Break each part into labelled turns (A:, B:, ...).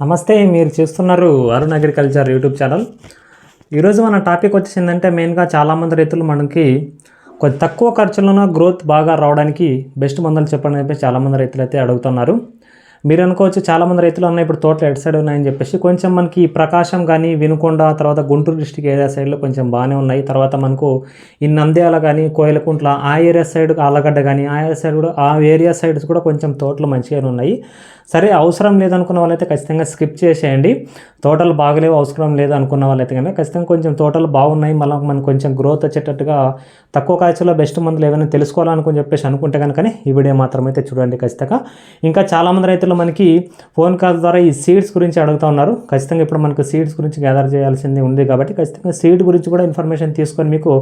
A: నమస్తే మీరు చూస్తున్నారు అరుణ్ అగ్రికల్చర్ యూట్యూబ్ ఛానల్. ఈరోజు మన టాపిక్ వచ్చేసిందంటే మెయిన్గా చాలామంది రైతులు మనకి కొద్ది తక్కువ ఖర్చులోనూ గ్రోత్ బాగా రావడానికి బెస్ట్ మందులు చెప్పండి చెప్పి చాలామంది రైతులు అయితే అడుగుతున్నారు. మీరు అనుకోవచ్చు చాలామంది రైతులు అన్న ఇప్పుడు తోటలు ఎటు సైడ్ ఉన్నాయని చెప్పేసి కొంచెం మనకి ప్రకాశం కానీ వినుకొండ తర్వాత గుంటూరు డిస్టిక్ ఏరియా సైడ్లో కొంచెం బాగానే ఉన్నాయి. తర్వాత మనకు ఈ నంద్యాల కానీ కోయలకుంట్ల ఆ ఏరియా సైడ్ ఆలగడ్డ కానీ ఆ ఏరియా సైడ్ కూడా ఆ ఏరియా సైడ్స్ కూడా కొంచెం తోటలు మంచిగానే ఉన్నాయి. సరే అవసరం లేదనుకున్న వాళ్ళైతే ఖచ్చితంగా స్కిప్ చేసేయండి. తోటలు బాగలేవు అవసరం లేదు అనుకున్న వాళ్ళైతే కనుక ఖచ్చితంగా కొంచెం తోటలు బాగున్నాయి. మళ్ళీ మనకు కొంచెం గ్రోత్ వచ్చేటట్టుగా తక్కువ ఖర్చులో బెస్ట్ మందులు ఏమైనా తెలుసుకోవాలనుకుని చెప్పేసి అనుకుంటే కనుకనే ఈ వీడియో మాత్రం అయితే చూడండి ఖచ్చితంగా. ఇంకా చాలామంది రైతులు మనకి ఫోన్ కాల్ ద్వారా ఈ సీడ్స్ గురించి అడుగుతూ ఉన్నారు. ఖచ్చితంగా ఇప్పుడు మనకు సీడ్స్ గురించి గ్యాదర్ చేయాల్సింది ఉంది కాబట్టి ఖచ్చితంగా సీడ్ గురించి కూడా ఇన్ఫర్మేషన్ తీసుకొని మీకు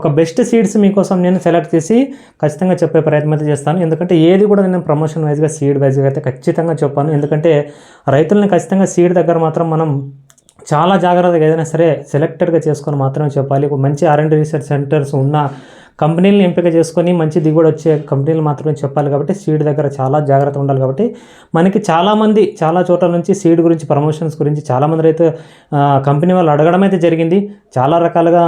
A: ఒక బెస్ట్ సీడ్స్ మీకోసం నేను సెలెక్ట్ చేసి ఖచ్చితంగా చెప్పే ప్రయత్నం అయితే చేస్తాను. ఎందుకంటే ఏది కూడా నేను ప్రమోషన్ వైజ్గా సీడ్ వైజ్గా అయితే ఖచ్చితంగా చెప్పాను. ఎందుకంటే రైతులను ఖచ్చితంగా సీడ్ దగ్గర మాత్రం మనం చాలా జాగ్రత్తగా ఏదైనా సరే సెలెక్టెడ్గా చేసుకొని మాత్రమే చెప్పాలి. మంచి ఆర్ అండ్ రీసెర్చ్ సెంటర్స్ ఉన్న కంపెనీలను ఎంపిక చేసుకొని మంచి దిగుబడి వచ్చే కంపెనీలు మాత్రమే చెప్పాలి కాబట్టి సీడ్ దగ్గర చాలా జాగ్రత్త ఉండాలి కాబట్టి మనకి చాలామంది చాలా చోట్ల నుంచి సీడ్ గురించి ప్రమోషన్స్ గురించి చాలామంది అయితే కంపెనీ వాళ్ళు అడగడం అయితే జరిగింది. చాలా రకాలుగా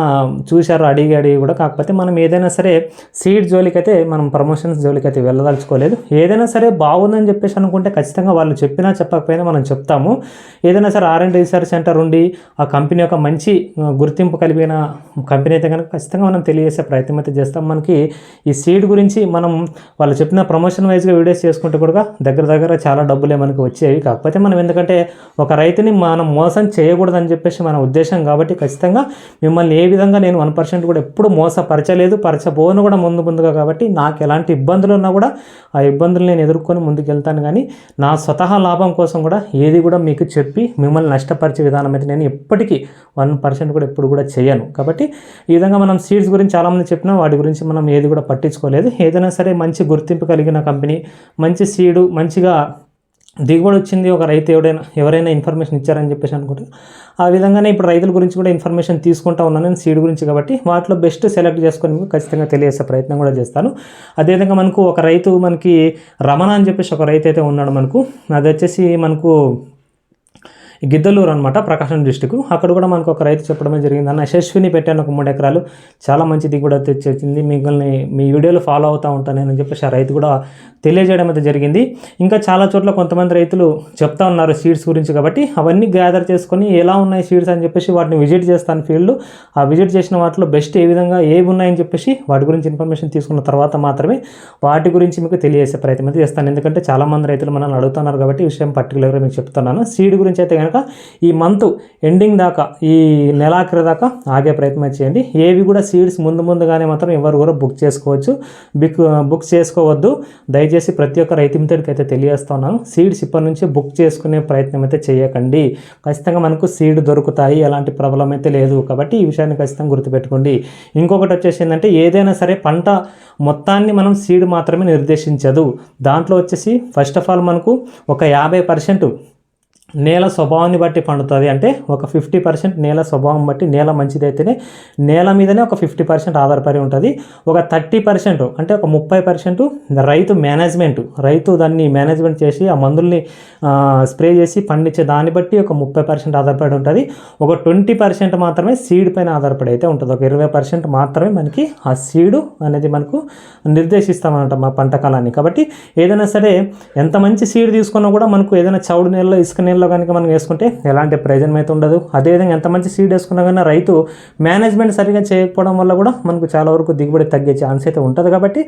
A: చూశారు అడిగి అడిగి కూడా. కాకపోతే మనం ఏదైనా సరే సీడ్ జోలికైతే మనం ప్రమోషన్స్ జోలికైతే వెళ్ళదలుచుకోలేదు. ఏదైనా సరే బాగుందని చెప్పేసి అనుకుంటే ఖచ్చితంగా వాళ్ళు చెప్పినా చెప్పకపోయినా మనం చెప్తాము. ఏదైనా సరే ఆర్ అండ్ రీసెర్చ్ సెంటర్ ఉండి ఆ కంపెనీ యొక్క మంచి గుర్తింపు కలిగిన కంపెనీ అయితే కనుక ఖచ్చితంగా మనం తెలియజేసే ప్రయత్నం అయితే చేస్తాం. మనకి ఈ సీడ్ గురించి మనం వాళ్ళు చెప్పిన ప్రమోషన్ వైజ్గా వీడియోస్ చేసుకుంటే కూడా దగ్గర దగ్గర చాలా డబ్బులే మనకి వచ్చేవి. కాకపోతే మనం ఎందుకంటే ఒక రైతుని మనం మోసం చేయకూడదని చెప్పేసి మన ఉద్దేశం కాబట్టి ఖచ్చితంగా మిమ్మల్ని ఏ విధంగా నేను వన్ పర్సెంట్ కూడా ఎప్పుడు మోసపరచలేదు పరచబోను కూడా ముందు ముందుగా కాబట్టి నాకు ఎలాంటి ఇబ్బందులు ఉన్నా కూడా ఆ ఇబ్బందులు నేను ఎదుర్కొని ముందుకు వెళ్తాను కానీ నా స్వతహా లాభం కోసం కూడా ఏది కూడా మీకు చెప్పి మిమ్మల్ని నష్టపరిచే విధానం అయితే నేను ఎప్పటికీ వన్ పర్సెంట్ కూడా ఎప్పుడు కూడా చేయను. కాబట్టి ఈ విధంగా మనం సీడ్స్ గురించి చాలామంది చెప్పినా వాటి గురించి మనం ఏది కూడా పట్టించుకోలేదు. ఏదైనా సరే మంచి గుర్తింపు కలిగిన కంపెనీ మంచి సీడు మంచిగా దిగుబడి వచ్చింది ఒక రైతు ఎవడైనా ఎవరైనా ఇన్ఫర్మేషన్ ఇచ్చారని చెప్పేసి అనుకుంటే ఆ విధంగానే ఇప్పుడు రైతుల గురించి కూడా ఇన్ఫర్మేషన్ తీసుకుంటా ఉన్నాను నేను సీడ్ గురించి కాబట్టి. వాటిలో బెస్ట్ సెలెక్ట్ చేసుకొని మీకు ఖచ్చితంగా తెలియజేసే ప్రయత్నం కూడా చేస్తాను. అదేవిధంగా మనకు ఒక రైతు మనకి రమణ అని చెప్పేసి ఒక రైతు అయితే ఉన్నాడు మనకు. అది వచ్చేసి మనకు గిద్దలూరు అనమాట ప్రకాశం డిస్టిక్ అక్కడ కూడా మనకు ఒక రైతు చెప్పడమే జరిగింది. అన్న యశస్విని పెట్టాను ఒక మూడు ఎకరాలు. చాలా మంచి దిగుబడి తెచ్చింది మిమ్మల్ని మీ వీడియోలు ఫాలో అవుతూ ఉంటాను నేను చెప్పేసి ఆ రైతు కూడా తెలియజేయడం అయితే జరిగింది. ఇంకా చాలా చోట్ల కొంతమంది రైతులు చెప్తా ఉన్నారు సీడ్స్ గురించి కాబట్టి. అవన్నీ గ్యాదర్ చేసుకొని ఎలా ఉన్నాయి సీడ్స్ అని చెప్పేసి వాటిని విజిట్ చేస్తాను ఫీల్డ్ ఆ విజిట్ చేసిన వాటిలో బెస్ట్ ఏ విధంగా ఏవి ఉన్నాయని చెప్పేసి వాటి గురించి ఇన్ఫర్మేషన్ తీసుకున్న తర్వాత మాత్రమే వాటి గురించి మీకు తెలియజేసే ప్రయత్నం అయితే చేస్తాను. ఎందుకంటే చాలామంది రైతులు మనల్ని అడుగుతున్నారు కాబట్టి ఈ విషయం పర్టికులర్గా మీకు చెప్తున్నాను. సీడ్ గురించి అయితే కనుక ఈ మంత్ ఎండింగ్ దాకా ఈ నెలాఖరి దాకా ఆగే ప్రయత్నం చేయండి. ఏవి కూడా సీడ్స్ ముందు ముందుగానే మాత్రం ఎవరు కూడా బుక్ చేసుకోవచ్చు. బిక్ బుక్ చేసుకోవద్దు. దయచేసి ప్రతి ఒక్క రైతు మిత్రుడికి అయితే తెలియజేస్తున్నాను. సీడ్స్ ఇప్పటి నుంచి బుక్ చేసుకునే ప్రయత్నం అయితే చేయకండి. ఖచ్చితంగా మనకు సీడ్ దొరుకుతాయి ఎలాంటి ప్రాబ్లం అయితే లేదు. కాబట్టి ఈ విషయాన్ని ఖచ్చితంగా గుర్తుపెట్టుకోండి. ఇంకొకటి వచ్చేసి ఏంటంటే ఏదైనా సరే పంట మొత్తాన్ని మనం సీడ్ మాత్రమే నిర్దేశించదు. దాంట్లో వచ్చేసి ఫస్ట్ ఆఫ్ ఆల్ మనకు ఒక యాభై పర్సెంట్ నేల స్వభావాన్ని బట్టి పండుతుంది. అంటే ఒక ఫిఫ్టీ పర్సెంట్ నేల స్వభావం బట్టి నేల మంచిదైతేనే నేల మీదనే ఒక ఫిఫ్టీ పర్సెంట్ ఆధారపడి ఉంటుంది. ఒక థర్టీ పర్సెంట్ అంటే ఒక ముప్పై పర్సెంట్ రైతు మేనేజ్మెంట్ రైతు దాన్ని మేనేజ్మెంట్ చేసి ఆ మందుల్ని స్ప్రే చేసి పండించే దాన్ని బట్టి ఒక ముప్పై పర్సెంట్ ఆధారపడి ఉంటుంది. ఒక ట్వంటీ పర్సెంట్ మాత్రమే సీడ్ పైన ఆధారపడి అయితే ఉంటుంది. ఒక ఇరవై పర్సెంట్ మాత్రమే మనకి ఆ సీడు అనేది మనకు నిర్దేశిస్తామన్నమాట మా పంట కాలాన్ని. కాబట్టి ఏదైనా సరే ఎంత మంచి సీడ్ తీసుకున్నా కూడా మనకు ఏదైనా చౌడు నీళ్ళలో ఇసుక నీళ్ళలో కనుక మనం వేసుకుంటే ఎలాంటి ప్రయోజనం అయితే ఉండదు. అదేవిధంగా ఎంత మంచి సీడ్ వేసుకున్నా కానీ రైతు మేనేజ్మెంట్ సరిగా చేయకపోవడం వల్ల కూడా మనకు చాలా వరకు దిగుబడి తగ్గే ఛాన్స్ అయితే ఉంటుంది కాబట్టి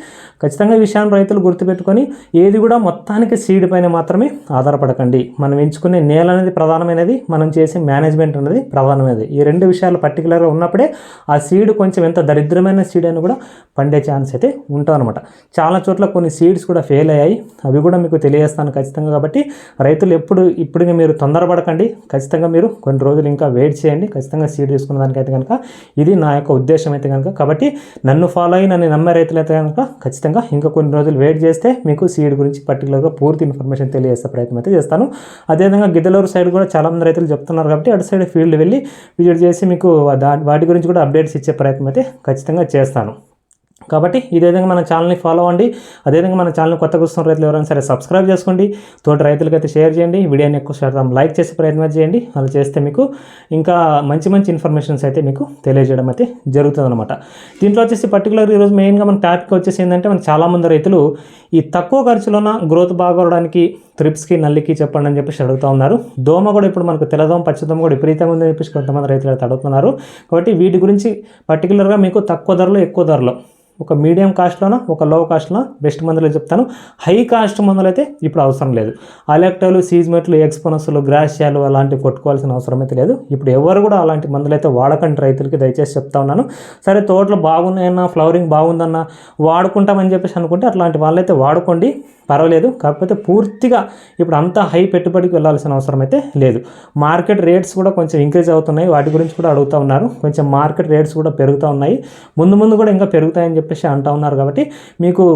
A: ఖచ్చితంగా ఈ విషయాన్ని రైతులు గుర్తుపెట్టుకొని ఏది కూడా మొత్తానికి సీడ్ పైన మాత్రమే ఆధారపడకండి. మనం ఎంచుకునే నేల అనేది ప్రధానమైనది మనం చేసే మేనేజ్మెంట్ అనేది ప్రధానమైనది. ఈ రెండు విషయాలు పర్టికులర్గా ఉన్నప్పుడే ఆ సీడ్ కొంచెం ఎంత దరిద్రమైన సీడ్ అని కూడా పండే ఛాన్స్ అయితే ఉంటామన్నమాట చాలా చోట్ల కొన్ని సీడ్స్ కూడా ఫెయిల్ అయ్యాయి. అవి కూడా మీకు తెలియజేస్తాను ఖచ్చితంగా కాబట్టి రైతులు ఎప్పుడు ఇప్పుడు మీరు తొందరపడకండి. ఖచ్చితంగా మీరు కొన్ని రోజులు ఇంకా వెయిట్ చేయండి. ఖచ్చితంగా సీడ్ తీసుకున్న దానికైతే కనుక ఇది నా యొక్క ఉద్దేశం అయితే కనుక. కాబట్టి నన్ను ఫాలో అయ్యి నన్ను నమ్మే రైతులు అయితే కనుక ఖచ్చితంగా ఇంకా కొన్ని రోజులు వెయిట్ చేస్తే మీకు సీడ్ గురించి పర్టికులర్గా పూర్తి ఇన్ఫర్మేషన్ తెలియజేసే ప్రయత్నం అయితే చేస్తాను. అదేవిధంగా గిద్దలూరు సైడ్ కూడా చాలామంది రైతులు చెప్తున్నారు కాబట్టి అటు సైడ్ ఫీల్డ్ వెళ్ళి విజిట్ చేసి మీకు దా- వాటి గురించి కూడా అప్డేట్స్ ఇచ్చే ప్రయత్నం అయితే ఖచ్చితంగా చేస్తాను. కాబట్టి ఇదే విధంగా మన ఛానల్ని ఫాలో అవ్వండి. అదేవిధంగా మన ఛానల్ కొత్తగా వస్తున్న రైతులు ఎవరైనా సరే సబ్స్క్రైబ్ చేసుకోండి. తోటి రైతులకైతే షేర్ చేయండి. వీడియోని ఎక్కువ శాతం లైక్ చేసే ప్రయత్నం చేయండి. అలా చేస్తే మీకు ఇంకా మంచి మంచి ఇన్ఫర్మేషన్స్ అయితే మీకు తెలియజేయడం అయితే జరుగుతుంది అనమాట దీంట్లో వచ్చేసి పర్టికులర్ ఈరోజు మెయిన్గా మన టాపిక్ వచ్చేసి ఏంటంటే మన చాలామంది రైతులు ఈ తక్కువ ఖర్చులోన గ్రోత్ బాగోవడానికి త్రిప్స్కి నల్లికి చెప్పండి అని చెప్పేసి అడుగుతూ ఉన్నారు. దోమ కూడా ఇప్పుడు మనకు తెల్లదోమ పచ్చదోమ కూడా విపరీతంగా ఉందని చెప్పేసి కొంతమంది రైతులు అయితే అడుగుతున్నారు. కాబట్టి వీటి గురించి పర్టికులర్గా మీకు తక్కువ ధరలో ఎక్కువ ధరలో ఒక మీడియం కాస్ట్లోన ఒక లో కాస్ట్లో బెస్ట్ మందులు చెప్తాను. హై కాస్ట్ మందులు అయితే ఇప్పుడు అవసరం లేదు. అలెక్టాలు సీజ్మెట్లు ఎక్స్పోనస్లు గ్రాషియాలు అలాంటివి కొట్టుకోవాల్సిన అవసరం అయితే లేదు. ఇప్పుడు ఎవరు కూడా అలాంటి మందులు అయితే వాడకండి రైతులకి దయచేసి చెప్తా ఉన్నాను. సరే తోటలు బాగున్నాయన్నా ఫ్లవరింగ్ బాగుందన్నా వాడుకుంటామని చెప్పేసి అనుకుంటే అట్లాంటి వాళ్ళైతే వాడుకోండి. పర్వాలేదు. కాకపోతే పూర్తిగా ఇప్పుడు అంతా హై పెట్టుబడికి వెళ్ళాల్సిన అవసరం అయితే లేదు. మార్కెట్ రేట్స్ కూడా కొంచెం ఇంక్రీజ్ అవుతున్నాయి. వాటి గురించి కూడా అడుగుతూ ఉన్నారు. కొంచెం మార్కెట్ రేట్స్ కూడా పెరుగుతూ ఉన్నాయి. ముందు ముందు కూడా ఇంకా పెరుగుతాయని చెప్పేసి అంటూ ఉన్నారు కాబట్టి మీకు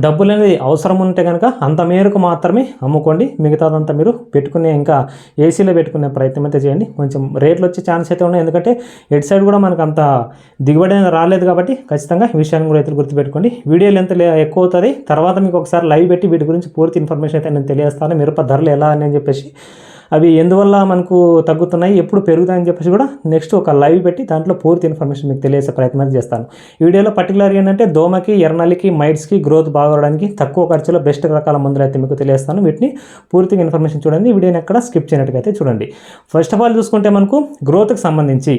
A: డబ్బులు అనేది అవసరం ఉంటే కనుక అంత మేరకు మాత్రమే అమ్ముకోండి. మిగతాదంతా మీరు పెట్టుకునే ఇంకా ఏసీలో పెట్టుకునే ప్రయత్నం అయితే చేయండి. కొంచెం రేట్లు వచ్చే ఛాన్స్ అయితే ఉన్నాయి. ఎందుకంటే ఎటు సైడ్ కూడా మనకు అంత దిగుబడి అనేది రాలేదు కాబట్టి ఖచ్చితంగా ఈ విషయాన్ని కూడా రైతులు గుర్తుపెట్టుకోండి. వీడియోలు ఎంత లే- ఎక్కువ అవుతుంది. తర్వాత మీకు ఒకసారి లైవ్ పెట్టి వీటి గురించి పూర్తి ఇన్ఫర్మేషన్ అయితే నేను తెలియజేస్తాను. మిరప ధరలు ఎలా అని చెప్పేసి అవి ఎందువల్ల మనకు తగ్గుతున్నాయి ఎప్పుడు పెరుగుతాయని చెప్పేసి కూడా నెక్స్ట్ ఒక లైవ్ పెట్టి దాంట్లో పూర్తి ఇన్ఫర్మేషన్ మీకు తెలియజేసే ప్రయత్నం అయితే చేస్తాను. ఈ వీడియోలో పర్టికులర్ ఏంటంటే దోమకి ఎర్నలికి మైట్స్కి గ్రోత్ బాగోవడానికి తక్కువ ఖర్చులో బెస్ట్ రకాల మందులు అయితే మీకు తెలియజేస్తాను. వీటిని పూర్తిగా ఇన్ఫర్మేషన్ చూడండి. వీడియోని ఎక్కడ స్కిప్ చేయనట్టుగా అయితే చూడండి. ఫస్ట్ ఆఫ్ ఆల్ చూసుకుంటే మనకు గ్రోత్కి సంబంధించి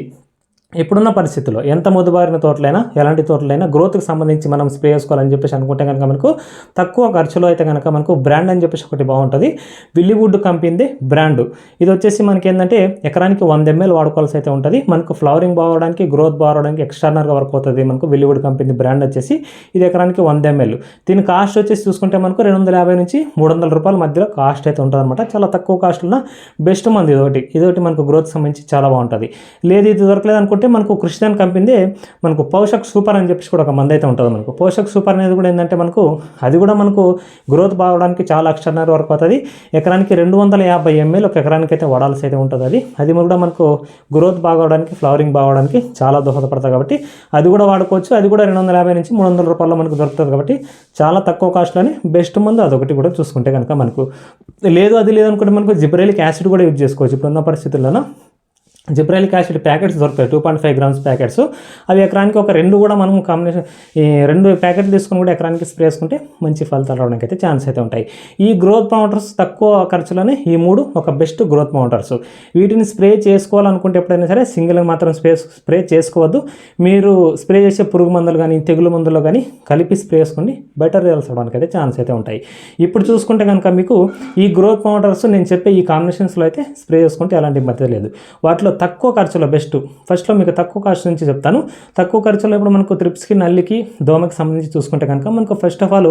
A: ఇప్పుడున్న పరిస్థితుల్లో ఎంత మొద్దుబారిన తోటలైనా ఎలాంటి తోటలైనా గ్రోత్కి సంబంధించి మనం స్ప్రే చేసుకోవాలని చెప్పేసి అనుకుంటే కనుక మనకు తక్కువ ఖర్చులో అయితే కనుక మనకు బ్రాండ్ అని చెప్పేసి ఒకటి బాగుంటుంది. విల్లీవుడ్ కంపెనీది బ్రాండ్. ఇది వచ్చేసి మనకి ఏంటంటే ఎకరానికి వంద ఎంఎల్ వాడుకోవాల్సి అయితే ఉంటుంది. మనకు ఫ్లవరింగ్ బాగోవడానికి గ్రోత్ బాగోవడానికి ఎక్స్టర్నల్గా వర్క్ అవుతుంది మనకు విల్లీవుడ్ కంపెనీ బ్రాండ్ వచ్చేసి. ఇది ఎకరానికి వంద ఎంఎల్. దీని కాస్ట్ వచ్చేసి చూసుకుంటే మనకు రెండు వందల యాభై నుంచి మూడు వందల రూపాయల మధ్యలో కాస్ట్ అయితే ఉంటుంది అనమాట చాలా తక్కువ కాస్ట్లో బెస్ట్ మంది ఇదొకటి. ఇదొకటి మనకు గ్రోత్ సంబంధించి చాలా బాగుంటుంది. లేదు ఇది దొరకలేదు అనుకుంటే మనకు క్రిస్టియన్ కంపెనీ మనకు పోషక్ సూపర్ అని చెప్పేసి కూడా ఒక మంది అయితే ఉంటుంది మనకు. పోషక్ సూపర్ అనేది కూడా ఏంటంటే మనకు అది కూడా మనకు గ్రోత్ బాగడానికి చాలా లక్షన్నర వరకు అవుతుంది. ఎకరానికి రెండు వందల యాభై ఎంఎల్ ఒక ఎకరానికి అయితే వాడాల్సి అయితే ఉంటుంది అది. అది కూడా మనకు గ్రోత్ బాగవడానికి ఫ్లవరింగ్ బాగవడానికి చాలా దోహదపడుతుంది కాబట్టి అది కూడా వాడుకోవచ్చు. అది కూడా రెండు వందల యాభై నుంచి మూడు వందల రూపాయల్లో మనకు దొరుకుతుంది కాబట్టి చాలా తక్కువ కాస్ట్లోనే బెస్ట్ మందు అదొకటి కూడా చూసుకుంటే కనుక మనకు లేదు అది లేదనుకుంటే మనకు జిబ్రైలిక్ యాసిడ్ కూడా యూజ్ చేసుకోవచ్చు. ఇప్పుడున్న పరిస్థితుల్లోనూ జిబ్రాలిక్ యాసిడ్ ప్యాకెట్స్ దొరుకుతాయి. Two point five grams packets. అవి ఎకరానికి ఒక రెండు కూడా మనం కాంబినేషన్ ఈ రెండు ప్యాకెట్లు తీసుకుని కూడా ఎకరానికి స్ప్రే చేసుకుంటే మంచి ఫలితాలు రావడానికి అయితే ఛాన్స్ అయితే ఉంటాయి. ఈ గ్రోత్ ప్రమోటర్స్ తక్కువ ఖర్చులోనే ఈ మూడు ఒక బెస్ట్ గ్రోత్ ప్రమోటర్స్ వీటిని స్ప్రే చేసుకోవాలనుకుంటే ఎప్పుడైనా సరే సింగిల్ మాత్రం స్ప్రే స్ప్రే చేసుకోవద్దు. మీరు స్ప్రే చేసే పురుగు మందులు కానీ తెగులు మందులు కానీ కలిపి స్ప్రే చేసుకోండి బెటర్ రిజల్ట్స్ అవడానికి అయితే ఛాన్స్ అయితే ఉంటాయి. ఇప్పుడు చూసుకుంటే కనుక మీకు ఈ గ్రోత్ ప్రమోటర్స్ నేను చెప్పే ఈ కాంబినేషన్స్లో అయితే స్ప్రే చేసుకుంటే ఎలాంటి ఇబ్బంది లేదు. వాటిలో తక్కువ ఖర్చులో బెస్ట్ ఫస్ట్లో మీకు తక్కువ ఖర్చు నుంచి చెప్తాను. తక్కువ ఖర్చులో ఇప్పుడు మనకు త్రిప్స్కి నల్లికి దోమకి సంబంధించి చూసుకుంటే కనుక మనకు ఫస్ట్ ఆఫ్ ఆల్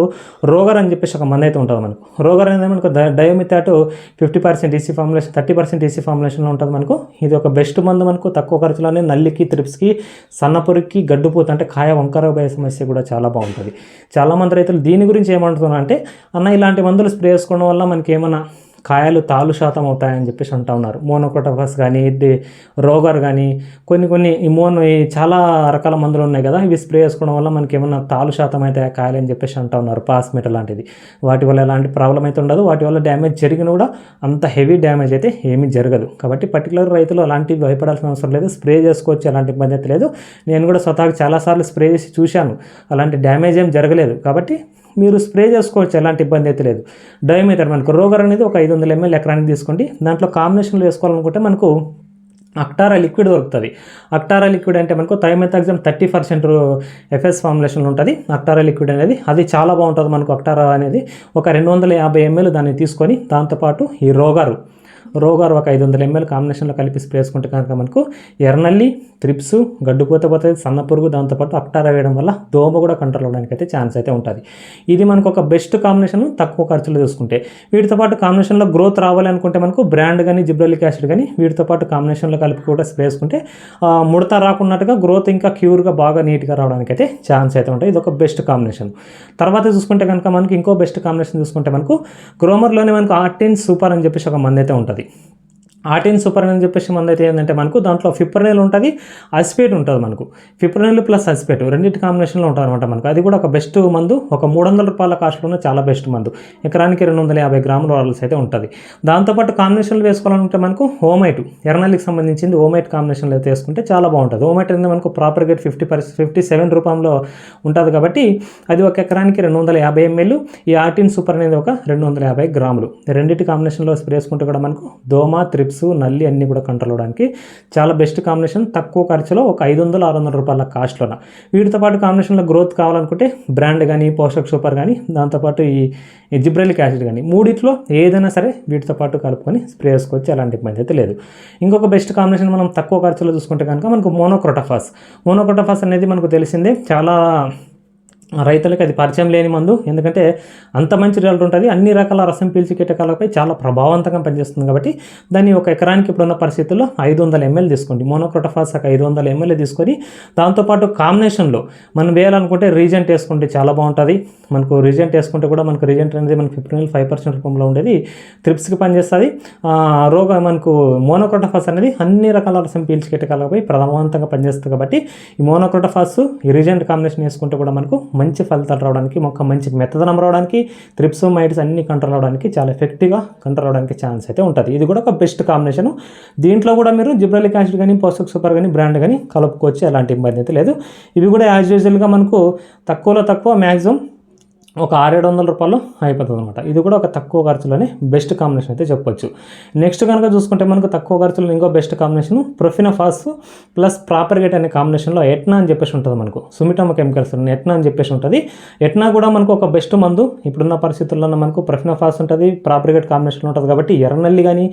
A: రోగర్ అని చెప్పేసి ఒక మంది అయితే ఉంటుంది మనకు. రోగర్ అనేది మనకు dimethoate fifty percent EC formulation thirty percent EC ఫార్ములేషన్లో ఉంటుంది మనకు. ఇది ఒక బెస్ట్ మందు మనకు. తక్కువ ఖర్చులోనే నల్లికి త్రిప్స్కి సన్నపురికి గడ్డుపూత అంటే కాయ వంకర భయ సమస్య కూడా చాలా బాగుంటుంది. చాలామంది రైతులు దీని గురించి ఏమంటున్నారు అంటే అన్న ఇలాంటి మందులు స్ప్రే చేసుకోవడం వల్ల మనకి ఏమైనా కాయలు తాలు శాతం అవుతాయని చెప్పేసి అంటూ ఉన్నారు. మోనోకోటఫస్ కానీ ఇది రోగర్ కానీ కొన్ని కొన్ని ఈ ఈ చాలా రకాల మందులు ఉన్నాయి కదా ఇవి స్ప్రే చేసుకోవడం వల్ల మనకి ఏమన్నా తాలు శాతం అయితే కాయలు అని చెప్పేసి అంటూ ఉన్నారు పాస్మెట్ లాంటిది. వాటి వల్ల ఎలాంటి ప్రాబ్లం అయితే ఉండదు వాటి వల్ల డ్యామేజ్ జరిగిన కూడా అంత హెవీ డ్యామేజ్ అయితే ఏమీ జరగదు. కాబట్టి పర్టికులర్ రైతులు అలాంటివి భయపడాల్సిన అవసరం లేదు స్ప్రే చేసుకోవచ్చు ఎలాంటి ఇబ్బంది అయితే లేదు. నేను కూడా స్వతహాగా చాలాసార్లు స్ప్రే చేసి చూశాను అలాంటి డ్యామేజ్ ఏం జరగలేదు. కాబట్టి మీరు స్ప్రే చేసుకోవచ్చు ఎలాంటి ఇబ్బంది అయితే లేదు. డయోమీటర్ మనకు రోగర్ అనేది ఒక ఐదు వందల ఎంఎల్ ఎకరానికి తీసుకోండి. దాంట్లో కాంబినేషన్లో వేసుకోవాలనుకుంటే మనకు అక్టారా లిక్విడ్ దొరుకుతుంది. అక్టారా లిక్విడ్ అంటే మనకు థైమెథాక్సిమ్ థర్టీ పర్సెంట్ ఎఫ్ఎస్ ఫార్ములేషన్లో ఉంటుంది. అక్టారా లిక్విడ్ అనేది అది చాలా బాగుంటుంది మనకు అక్టారా అనేది. ఒక రెండు వందల యాభై ఎంఎల్ దాన్ని తీసుకొని దాంతోపాటు ఈ రోగారు రోగారు ఒక ఐదు వందల ఎంఎల్ కాంబినేషన్లో కలిపి స్ప్రే చేసుకుంటే కనుక మనకు ఎర్రనల్లి త్రిప్స్ గడ్డుపోత పోతుంది సన్న పురుగు దాంతోపాటు అక్టారా వేయడం వల్ల దోమ కూడా కంట్రోల్ అవడానికి అయితే ఛాన్స్ అయితే ఉంటుంది. ఇది మనకు ఒక బెస్ట్ కాంబినేషన్ తక్కువ ఖర్చులో చూసుకుంటే. వీటితో పాటు కాంబినేషన్లో గ్రోత్ రావాలి అనుకుంటే మనకు బ్రాండ్ కానీ జిబ్రలిక్ యాసిడ్ కానీ వీటితో పాటు కాంబినేషన్లో కలిపి కూడా స్ప్రే చేసుకుంటే ముడత రాకున్నట్టుగా గ్రోత్ ఇంకా క్యూర్గా బాగా నీట్గా రావడానికి అయితే ఛాన్స్ అయితే ఉంటాయి ఇది ఒక బెస్ట్ కాంబినేషన్. తర్వాత చూసుకుంటే కనుక మనకి ఇంకో బెస్ట్ కాంబినేషన్ చూసుకుంటే మనకు గ్రోమర్లోనే మనకు ఆర్టిన్ సూపర్ అని చెప్పేసి ఒక మంది అయితే ఉంటుంది. হবে ఆర్టిన్ సూపర్ అని చెప్పేసి మంది అయితే ఏంటంటే మనకు దాంట్లో ఫిప్రనైల్ ఉంటుంది అసిపేట్ ఉంటుంది మనకు. ఫిప్రనైల్ ప్లస్ అసిపేట్ రెండింటి కాంబినేషన్లో ఉంటుంది అనమాట మనకు. అది కూడా ఒక బెస్ట్ మందు ఒక మూడు వందల రూపాయల కాస్ట్లో చాలా బెస్ట్ మందు. ఎకరానికి రెండు వందల యాభై గ్రాముల వాడాల్సి అయితే ఉంటుంది. దాంతోపాటు కాంబినేషన్లు వేసుకోవాలనుకుంటే మనకు హోమైట్ ఎర్నాలికి సంబంధించింది హోమైట్ కాంబినేషన్లో అయితే వేసుకుంటే చాలా బాగుంటుంది. హోమైట్ అనేది మనకు propargite fifty purse fifty seven రూపంలో ఉంటుంది కాబట్టి అది ఒక ఎకరానికి రెండు వందల యాభై ఎంఎల్ ఈ ఆర్టిన్ సూపర్ అనేది ఒక రెండు వందల యాభై గ్రాములు. రెండింటి కాంబినేషన్లో స్ప్రే వేసుకుంటే కూడా మనకు దోమ త్రిప్స్ నల్లి అన్నీ కూడా కంట్రోల్ అవడానికి చాలా బెస్ట్ కాంబినేషన్ తక్కువ ఖర్చులో ఒక ఐదు వందల ఆరు వందల రూపాయల కాస్ట్లోన వీటితో పాటు కాంబినేషన్లో గ్రోత్ కావాలనుకుంటే బ్రాండ్ కానీ పోషక్ సూపర్ కానీ దాంతోపాటు ఈ జిబ్రెలిక్ యాసిడ్ కానీ మూడిట్లో ఏదైనా సరే వీటితో పాటు కలుపుకొని స్ప్రే చేసుకోవచ్చు. అలాంటి ఇబ్బంది అయితే లేదు. ఇంకొక బెస్ట్ కాంబినేషన్ మనం తక్కువ ఖర్చులో చూసుకుంటే కనుక మనకు మోనోక్రోటఫాస్ మోనోక్రోటఫాస్ అనేది మనకు తెలిసిందే. చాలా రైతులకు అది పరిచయం లేని మందు. ఎందుకంటే అంత మంచి రిజల్ట్ ఉంటుంది. అన్ని రకాల రసం పీల్చి కీటకాలపై చాలా ప్రభావవంతంగా పనిచేస్తుంది కాబట్టి దాన్ని ఒక ఎకరానికి ఇప్పుడున్న పరిస్థితుల్లో ఐదు వందల ఎంఎల్ తీసుకోండి. మోనోక్రోటఫాస్ ఒక ఐదు వందల ఎంఎల్ తీసుకొని దాంతోపాటు కాంబినేషన్లో మనం వేయాలనుకుంటే రీజెంట్ వేసుకుంటే చాలా బాగుంటుంది. మనకు రీజెంట్ వేసుకుంటే కూడా మనకు రీజెంట్ అనేది మనకు ఫిఫ్టీన్ ఫైవ్ పర్సెంట్ రూపంలో ఉండేది. త్రిప్స్కి పనిచేస్తుంది. రోగ మనకు మోనోక్రోటఫాస్ అనేది అన్ని రకాల రసం పీల్చి కీటకాలపై ప్రభావవంతంగా పనిచేస్తుంది కాబట్టి ఈ మోనోక్రోటఫాస్ ఈ రీజెంట్ కాంబినేషన్ వేసుకుంటే కూడా మనకు మంచి ఫలితాలు రావడానికి మొక్క మంచి మెత్తదనం రావడానికి త్రిప్స్ మైడ్స్ అన్ని కంట్రోల్ అవడానికి చాలా ఎఫెక్టివ్గా కంట్రోల్ అవడానికి ఛాన్స్ అయితే ఉంటుంది. ఇది కూడా ఒక బెస్ట్ కాంబినేషన్ దీంట్లో కూడా మీరు జిబ్రలిక్ యాసిడ్ కానీ పోస్టక్ సూపర్ కానీ బ్రాండ్ కానీ కలుపుకోవచ్చు. ఎలాంటి ఇబ్బంది అయితే లేదు. ఇవి కూడా యాజ్ యూజువల్గా మనకు తక్కువలో తక్కువ మ్యాక్సిమం ఒక ఆరేడు వందల రూపాయలు అయిపోతుంది అనమాట ఇది కూడా ఒక తక్కువ ఖర్చులోనే బెస్ట్ కాంబినేషన్ అయితే చెప్పొచ్చు. నెక్స్ట్ కనుక చూసుకుంటే మనకు తక్కువ ఖర్చులో ఇంకో best combination profenofos plus propargite అనే కాంబినేషన్లో ఎట్నా అని చెప్పేసి ఉంటుంది మనకు. సుమిటమ కెమికల్స్ ఎట్నా అని చెప్పేసి ఉంటుంది. ఎట్నా కూడా మనకు ఒక బెస్ట్ మందు. ఇప్పుడున్న పరిస్థితుల్లో మనకు ప్రొఫినఫాస్ ఉంటుంది. ప్రాపర్ గేట్ కాంబినేషన్లో ఉంటుంది కాబట్టి ఎర్రనల్లి కానీ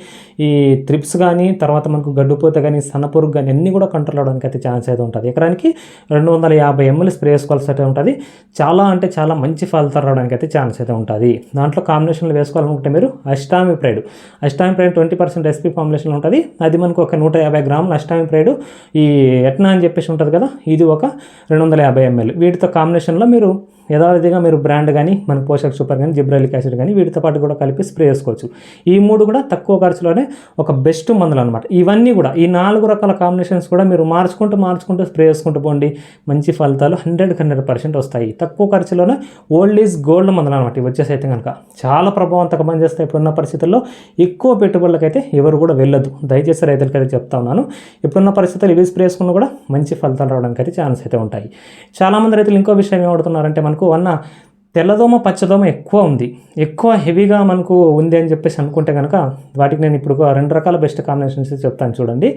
A: ఈ త్రిప్స్ కానీ తర్వాత మనకు గడ్డుపోత కానీ సన్నపురుగు కానీ అన్నీ కూడా కంట్రోల్ అవడానికి అయితే ఛాన్స్ అయితే ఉంటుంది. ఎకరానికి రెండు వందల యాభై ఎంఎల్ స్ప్రే చేసుకోవాల్సి అయితే ఉంటుంది. చాలా అంటే చాలా మంచి ఫలితాలు రావడానికి అయితే ఛాన్స్ అయితే ఉంటుంది. దాంట్లో కాంబినేషన్లు వేసుకోవాలనుకుంటే మీరు acetamiprid acetamiprid twenty percent SP formulation ఉంటుంది. అది మనకు ఒక నూట యాభై గ్రాముల అష్టామి ప్రైడ్ ఈ ఎట్నా అని చెప్పేసి ఉంటుంది కదా? ఇది ఒక రెండు వందల యాభై ఎంఎల్ వీటితో కాంబినేషన్లో మీరు యథావిధిగా మీరు బ్రాండ్ కానీ మన పోషక సూపర్ కానీ జిబ్రాలిక్ యాసిడ్ కానీ వీటితో పాటు కూడా కలిపి స్ప్రే చేసుకోవచ్చు. ఈ మూడు కూడా తక్కువ ఖర్చులోనే ఒక బెస్ట్ మందులు అనమాట ఇవన్నీ కూడా ఈ నాలుగు రకాల కాంబినేషన్స్ కూడా మీరు మార్చుకుంటూ మార్చుకుంటూ స్ప్రే చేసుకుంటూ పోండి. మంచి ఫలితాలు హండ్రెడ్ హండ్రెడ్ పర్సెంట్ వస్తాయి. తక్కువ ఖర్చులోనే ఓల్డ్ ఈజ్ గోల్డ్ మందులు అనమాట ఇవి కనుక చాలా ప్రభావవంతంగా పనిచేస్తాయి ఇప్పుడున్న పరిస్థితుల్లో ఎక్కువ పెట్టుబడులకైతే ఎవరు కూడా వెళ్ళదు. దయచేసి రైతులకైతే చెప్తా ఉన్నాను. ఇప్పుడున్న పరిస్థితులు ఇవి స్ప్రే చేసుకున్నా కూడా మంచి ఫలితాలు రావడానికి అయితే ఛాన్స్ అయితే ఉంటాయి. చాలామంది రైతులు ఇంకో విషయం ఏమడుతున్నారంటే మనకు అన్న తెల్లదోమ పచ్చదోమ ఎక్కువ ఉంది. ఎక్కువ హెవీగా మనకు ఉంది అని చెప్పేసి అనుకుంటే కనుక వాటికి నేను ఇప్పుడు రెండు రకాల బెస్ట్ కాంబినేషన్స్ చెప్తాను చూడండి.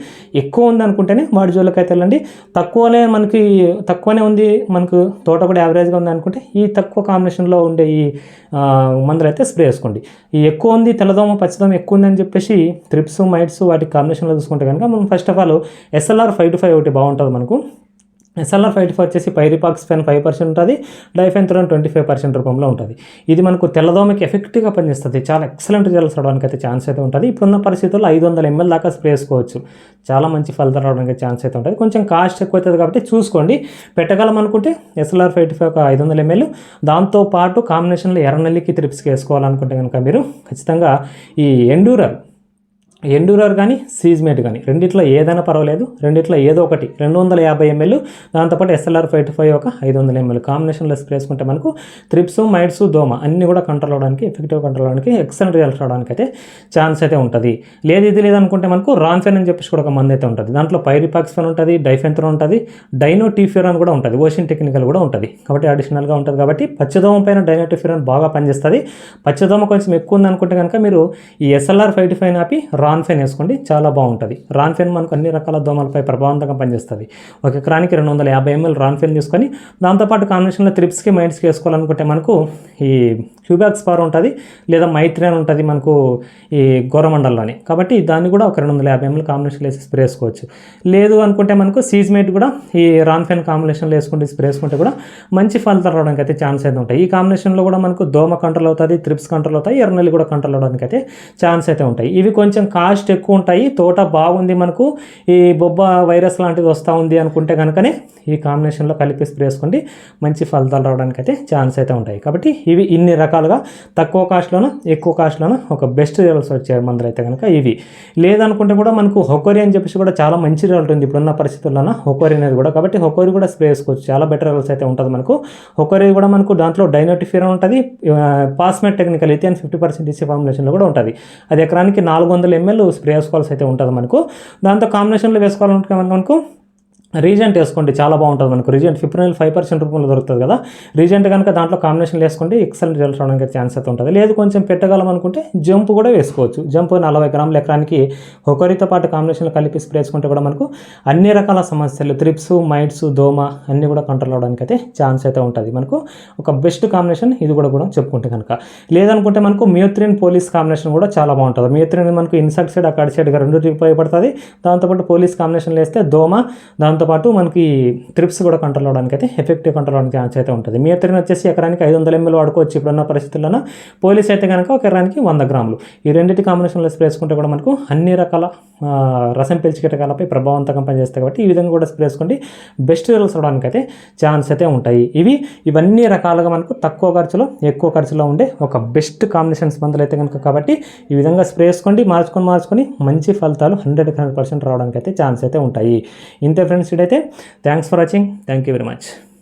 A: ఎక్కువ ఉంది అనుకుంటేనే వాడి జోలికి అయితే వెళ్ళండి. తక్కువనే మనకి తక్కువనే ఉంది మనకు తోట కూడా యావరేజ్గా ఉంది అనుకుంటే ఈ తక్కువ కాంబినేషన్లో ఉండే ఈ మందులు అయితే స్ప్రే చేసుకోండి. ఈ ఎక్కువ ఉంది తెల్లదోమ పచ్చదోమ ఎక్కువ ఉంది అని చెప్పేసి ట్రిప్స్ మైట్స్ వాటి కాంబినేషన్లో చూసుకుంటే కనుక మనం first of all SLR five two five ఒకటి బాగుంటుంది మనకు. ఎస్ఎల్ఆర్ ఫైవ్ ఫైవ్ వచ్చేసి పైరిపాక్స్ ఫెన్ ఫైవ్ పర్సెంట్ ఉంటుంది డైఫెన్థ్రోన్ ట్వంటీ ఫైవ్ పర్సెంట్ రూపంలో ఉంటుంది. ఇది మనకు తెల్లదోమకి ఎఫెక్టివ్గా పనిచేస్తుంది. చాలా ఎక్సలెంట్ రిజల్ట్స్ రావడానికి అయితే ఛాన్స్ అయితే ఉంటుంది. ఇప్పుడున్న పరిస్థితుల్లో ఐదు వందల ఎంఎల్ దాకా స్ప్రే చేసుకోవచ్చు. చాలా మంచి ఫలితాలు రావడానికి ఛాన్స్ అయితే ఉంటుంది. కొంచెం కాస్ట్ ఎక్కువ అవుతుంది కాబట్టి చూసుకోండి. పెట్టగలం అనుకుంటే ఎస్ఎల్ఆర్ ఫైవ్ ఫైవ్ ఒక ఐదు వందల ఎంఎల్ దాంతోపాటు కాంబినేషన్లో ఎర్రనల్లికి త్రిప్స్కి వేసుకోవాలనుకుంటే కనుక మీరు ఖచ్చితంగా ఈ ఎండూరల్ ఎండూరర్ కానీ సీజ్మేట్ కానీ రెండిట్లో ఏదైనా పర్వాలేదు. రెండిట్లో ఏదో ఒకటి. రెండు వందల యాభై ఎంఎల్ దాంతోపాటు ఎస్ఎల్ఆర్ ఫైవ్ ఫైవ్ ఒక ఐదు వందల ఎంఎల్ కాంబినేషన్లో లెస్ చేసుకుంటే మనకు త్రిప్స్ మైట్స్ దోమ అన్నీ కూడా కంట్రోల్ అవడానికి ఎఫెక్టివ్ కంట్రోల్ అవడానికి ఎక్సలెంట్ రిజల్ట్స్ రావడానికి అయితే ఛాన్స్ అయితే ఉంటుంది. లేదు ఇది లేదనుకుంటే మనకు రాన్ఫెన్ అని చెప్పేసి కూడా ఒక మంది అయితే ఉంటుంది. దాంట్లో పైరిపాక్స్ఫెన్ ఉంటుంది డైఫెన్థ్రోన్ ఉంటుంది డైనోటీఫ్యూరాన్ కూడా ఉంటుంది ఓషన్ టెక్నికల్ కూడా ఉంటుంది. కాబట్టి అడిషనల్గా ఉంటుంది. కాబట్టి పచ్చదోమ పైన డైనోటిఫ్యూరాన్ బాగా పనిచేస్తుంది. పచ్చదోమ కొంచెం ఎక్కువ ఉంది అనుకుంటే కనుక మీరు ఈ ఎస్ఎల్ఆర్ ఫైవ్ ఫైవ్ ఆపి రాన్ఫెన్ వేసుకోండి చాలా బాగుంటుంది. రాన్ఫెన్ మనకు అన్ని రకాల దోమలపై ప్రభావంతంగా పనిచేస్తుంది. ఒక ఎకరానికి రెండు వందల యాభై ఎంఎల్ రాన్ఫెన్ తీసుకొని దాంతోపాటు కాంబినేషన్లో త్రిప్స్కి మైండ్స్కి వేసుకోవాలనుకుంటే మనకు ఈ క్యూబాక్స్ పార్ ఉంటుంది లేదా మైత్రియాన్ ఉంటుంది మనకు ఈ గోరమండల్లోని. కాబట్టి దాన్ని కూడా ఒక రెండు వందల యాభై ఎంఎల్ కాంబినేషన్లో వేసి స్ప్రే వేసుకోవచ్చు. లేదు అనుకుంటే మనకు సీజ్మేట్ కూడా ఈ రాన్ఫెన్ కాంబినేషన్లో వేసుకుంటే స్ప్రే వేసుకుంటే కూడా మంచి ఫలితాలు రావడానికి అయితే ఛాన్స్ అయితే ఉంటాయి. ఈ కాంబినేషన్లో కూడా మనకు దోమ కంట్రోల్ అవుతుంది త్రిప్స్ కంట్రోల్ అవుతాయి ఎర్రనల్లి కూడా కంట్రోల్ అవడానికి అయితే ఛాన్స్ అయితే ఉంటాయి. ఇవి కొంచెం కాస్ట్ ఎక్కువ ఉంటాయి తోట బాగుంది మనకు ఈ బొబ్బ వైరస్ లాంటిది వస్తూ ఉంది అనుకుంటే కనుకనే ఈ కాంబినేషన్లో కలిపి స్ప్రే చేసుకోండి మంచి ఫలితాలు రావడానికి అయితే ఛాన్స్ అయితే ఉంటాయి. కాబట్టి ఇవి ఇన్ని రకాలుగా తక్కువ కాస్ట్లోనూ ఎక్కువ కాస్ట్లోనూ ఒక బెస్ట్ రిజల్ట్స్ వచ్చే మందులు అయితే కనుక ఇవి. లేదనుకుంటే కూడా మనకు హొకోరి అని చెప్పేసి కూడా చాలా మంచి రిజల్ట్ ఉంది. ఇప్పుడున్న పరిస్థితుల్లోన హొకోరి అనేది కూడా కాబట్టి హొకోరి కూడా స్ప్రే చేసుకోవచ్చు చాలా బెటర్ రిజల్ట్స్ అయితే ఉంటుంది మనకు. హొకోరి కూడా మనకు దాంట్లో డైనోటిఫియర్ ఉంటుంది పాస్మెట్ టెక్నికల్ అయితే ఫిఫ్టీ పర్సెంట్ ఇచ్చే ఫార్ములేషన్లో కూడా ఉంటుంది. అది ఎకరానికి నాలుగు వందల ఎంఎల్ స్ప్రే వేసుకోవాల్సి అయితే ఉంటుంది మనకు. దాంతో కాంబినేషన్లో వేసుకోవాలనుకుంటే మనకు రీజెంట్ వేసుకోండి చాలా బాగుంటుంది మనకు. రీజెంట్ ఫిబ్రవరి ఫైవ్ పర్సెంట్ రూపంలో దొరుకుతుంది కదా. రీజెంట్ కనుక దాంట్లో కాంబినేషన్ వేసుకోండి ఎక్సలెంట్ రిజల్ట్ రావడానికి ఛాన్స్ అయితే ఉంటుంది. లేదు కొంచెం పెట్టగలం అనుకుంటే జంప్ కూడా వేసుకోవచ్చు. జంప్ నలభై గ్రాముల ఎకరానికి ఒకరితో పాటు కాంబినేషన్లు కలిపి స్ప్రే చేసుకుంటే కూడా మనకు అన్ని రకాల సమస్యలు త్రిప్స్ మైట్స్ దోమ అన్నీ కూడా కంట్రోల్ అవడానికి అయితే ఛాన్స్ అయితే ఉంటుంది. మనకు ఒక బెస్ట్ కాంబినేషన్ ఇది కూడా కూడా చెప్పుకుంటే కనుక. లేదనుకుంటే మనకు మ్యూత్రిన్ పోలీస్ కాంబినేషన్ కూడా చాలా బాగుంటుంది. మ్యూత్రిన్ మనకు ఇన్సెక్టిసైడ్ అక్కడ సైడ్గా రెండు ఉపయోగపడుతుంది దాంతోపాటు పోలీస్ కాంబినేషన్ వేస్తే దోమ దాంతో దాంతోపాటు మనకి ట్రిప్స్ కూడా కంట్రోల్ అవడానికి అయితే ఎఫెక్టివ్ కంట్రోల్ అవడానికి ఛాన్స్ అయితే ఉంటుంది. మియోత్రిన్ వచ్చేసి ఎకరానికి ఐదు వందల ఎంఎల్ వాడుకోవచ్చు ఇప్పుడున్న పరిస్థితుల్లో పోలీస్ అయితే కనుక ఒక ఎకరానికి వంద గ్రాములు. ఈ రెండింటి కాంబినేషన్లో స్ప్రే వేసుకుంటే కూడా మనకు అన్ని రకాల రసం పీల్చి కీటకాలపై ప్రభావవంతంగా పనిచేస్తాయి కాబట్టి ఈ విధంగా కూడా స్ప్రే చేసుకోండి బెస్ట్ రిజల్ట్స్ అవడానికి అయితే ఛాన్స్ అయితే ఉంటాయి. ఇవి ఇవన్నీ రకాలుగా మనకు తక్కువ ఖర్చులో ఎక్కువ ఖర్చులో ఉండే ఒక బెస్ట్ కాంబినేషన్స్ మందులు అయితే కనుక కాబట్టి ఈ విధంగా స్ప్రే చేసుకోండి మార్చుకొని మార్చుకొని మంచి ఫలితాలు హండ్రెడ్ హండ్రెడ్ పర్సెంట్ రావడానికి అయితే ఛాన్స్ అయితే ఉంటాయి. ఇంతే ఫ్రెండ్స్ అయితే thanks for watching thank you very much